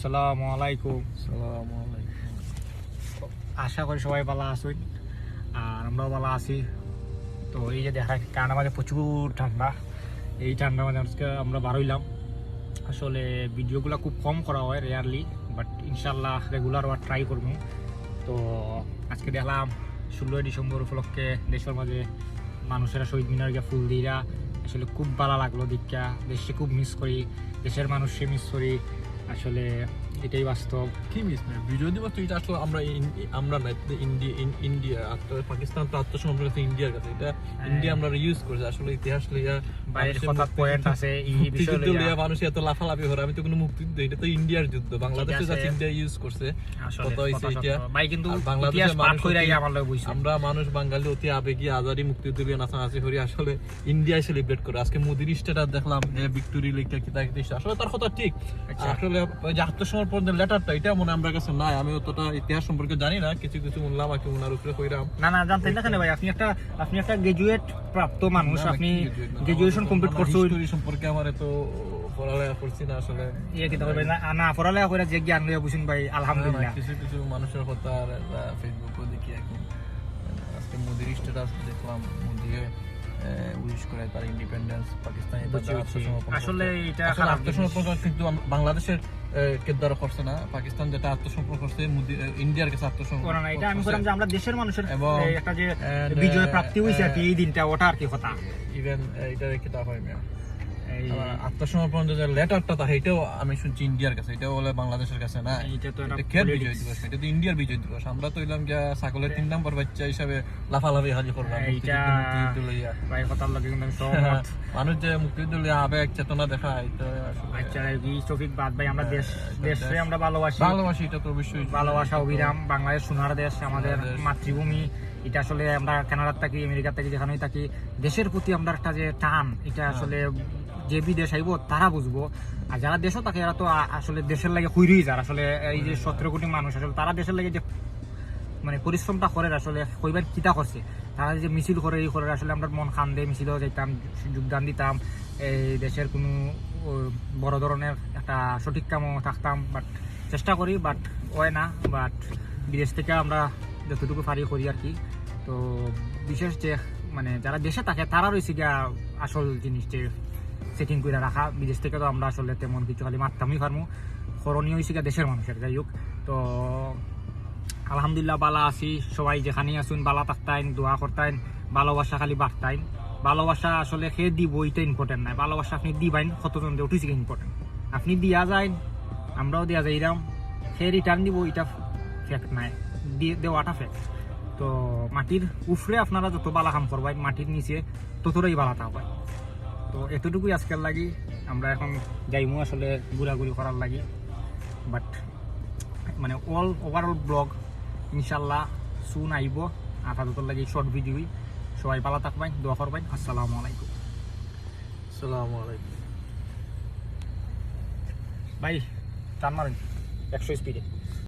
আসসালামু আলাইকুম। আসসালামু আলাইকুম। আশা করি সবাই ভালো আছেন। আর আমরাও ভালো আছি। তো এই যে দেখা কারণ আমাদের প্রচুর ঠান্ডা। এই ঠান্ডার মাঝে আজকে আমরা বার হইলাম। আসলে ভিডিওগুলো খুব কম করা হয় রেয়ারলি বাট ইনশাল্লাহ রেগুলার ওয়ার ট্রাই করব। তো আজকে দেখলাম ষোলোই ডিসেম্বর উপলক্ষে দেশের মাঝে মানুষেরা শহীদ মিনার গিয়ে ফুল দিরা আসলে খুব ভালো লাগল দীক্ষা। দেশে খুব মিস করি। দেশের মানুষকে মিস করি। আসলে এটাই বাস্তব কি মিস না বিজয় দিবস তো এটা আসলে আমরা আমরা না ইন্ডিয়া ইন্ডিয়া পাকিস্তান তো আত্মসমর্পণ করেছে ইন্ডিয়ার কাছে এটা ইন্ডিয়া আমরা ইউজ করেছে আসলে ইতিহাস লইয়া বাইরের কথা পয়েন্ট আছে এই বিষয় লইয়া মানুষ এত লাফালাফি করে আমি তো কোনো মুক্তিযুদ্ধ এটা তো ইন্ডিয়ার যুদ্ধ বাংলাদেশে। যাচ্ছে ইন্ডিয়া ইউজ করছে কথা হইছে এটা। ভাই কিন্তু পাঠ মানুষ আমার লগে বইছে আমরা মানুষ বাঙালি অতি আবেগী আজারি মুক্তিযুদ্ধ লিয়ে নাচানাচি করি আসলে ইন্ডিয়ায় সেলিব্রেট করে আজকে মোদির স্টেটাস দেখলাম যে ভিক্টোরি লেখা কিতা কিতা আসলে তার কথা ঠিক আচ্ছা। আসলে যে আত্মসমর্পণের লেটারটা এটা মনে আমার কাছে নাই। আমি অতটা ইতিহাস সম্পর্কে জানি না কিছু কিছু শুনলাম আর কি ওনার উপরে কইরাম। না না জানতেন না কেন ভাই আপনি একটা আপনি একটা গ্রাজুয়েট প্রাপ্ত মানুষ আপনি গ্রাজুয়েশন কমপ্লিট আমার করছেন সম্পর্কে আমার এত পড়ালেখা করছি না আসলে। ইয়ে কি তবে না না পড়ালেখা করে যে জ্ঞান লইয়া বুঝুন ভাই না, আলহামদুলিল্লাহ। কিছু কিছু মানুষের কথা আর দেখি এখন আজকে মোদির স্ট্যাটাস দেখলাম মোদি উইশ করে তার ইন্ডিপেন্ডেন্স পাকিস্তানি আসলে এটা খারাপ আত্মসমর্পণ কিন্তু বাংলাদেশের কে দ্বারা করছে না পাকিস্তান যেটা আত্মসমর্পণ করছে ইন্ডিয়ার কাছে আত্মসমর্পণ না, না, এটা আমি বললাম যে আমরা দেশের মানুষের এবং- একটা যে বিজয় প্রাপ্তি হয়েছে আর কি এই দিনটা ওটা আর কি কথা। ইভেন এটা রেখে দেওয়া হয় আত্মসমর্পণ যে লেটারটা তা এটাও আমি শুনছি ইন্ডিয়ার কাছে এটাও বলে বাংলাদেশের কাছে না? তো এটা খের বিজয় দিবস এটা তো ইন্ডিয়ার বিজয় দিবস। আমরা তো হইলাম গিয়া ছাগলের তিন নম্বর বাচ্চা হিসাবে লাফালাফি হাজির করলাম ভাই কথার লগে কিন্তু সহমত। মানুষ যে মুক্তিযুদ্ধ লইয়া আবেগ চেতনা দেখায় আসলে আচ্ছা কি টপিক বাদ ভাই আমরা দেশ দেশে আমরা ভালোবাসি। ভালোবাসি এটা তো অবশ্যই। ভালোবাসা অবিরাম বাংলাদেশ সোনার দেশ আমাদের মাতৃভূমি। এটা আসলে আমরা কানাডার থাকি আমেরিকার থাকি যেখানেই থাকি দেশের প্রতি আমরা একটা যে টান এটা হ্যাঁ। আসলে যে বিদেশ আইব তারা বুঝব। আর যারা দেশও থাকে এরা তো আসলে দেশের লাগে হুইরই যার। আসলে এই যে সতেরো কোটি মানুষ আসলে তারা দেশের লাগে যে মানে পরিশ্রমটা করে আসলে কইবার কিতা করছে। তারা যে মিছিল করে এই করে আসলে আমরা মন খান দিয়ে মিছিলেও যাইতাম যোগদান দিতাম। এই দেশের কোনো বড় ধরনের একটা সঠিক কামও থাকতাম বাট চেষ্টা করি বাট হয় না। বাট বিদেশ থেকে আমরা যতটুকু পারি করি আর কি। তো বিশেষ যে মানে যারা দেশে থাকে তারা রয়েছে গিয়া আসল জিনিস যে সেটিং করে রাখা। বিদেশ থেকে তো আমরা আসলে তেমন কিছু খালি মারতামই পারমু করণীয় গিয়া দেশের মানুষের, যাই হোক। তো আলহামদুলিল্লাহ বালা আছি। সবাই যেখানেই আসুন বালা থাকতাইন, দোয়া করতাইন, ভালোবাসা খালি বাড়তাইন। ভালোবাসা আসলে সে দিব এটা ইম্পর্টেন্ট নাই। ভালোবাসা আপনি দিবাইন কতজন দিয়ে উঠেছে ইম্পর্টেন্ট আপনি দিয়া যায় আমরাও দিয়া যাইরাম। সে রিটার্ন দিব, এটা ফ্যাক্ট নাই। দিয়ে দেওয়াটা ফ্যাক্ট তো মাটির উফরে আপনারা যত বালা কাম করবেন মাটির নিচে ততটাই বালা থাকবেন তো এতটুকুই আজকের লাগি। আমরা এখন যাইমু আসলে ঘোরাঘুরি করার লাগি। বাট মানে অল ওভারঅল ব্লগ ইনশাল্লাহ সুন আইব। আপাতত লাগি শর্ট ভিডিওই সবাই ভালো থাকবেন দোয়া করবেন। আসসালামু আলাইকুম। আসসালামু আলাইকুম। ভাই টান মারেন। একশো স্পিডে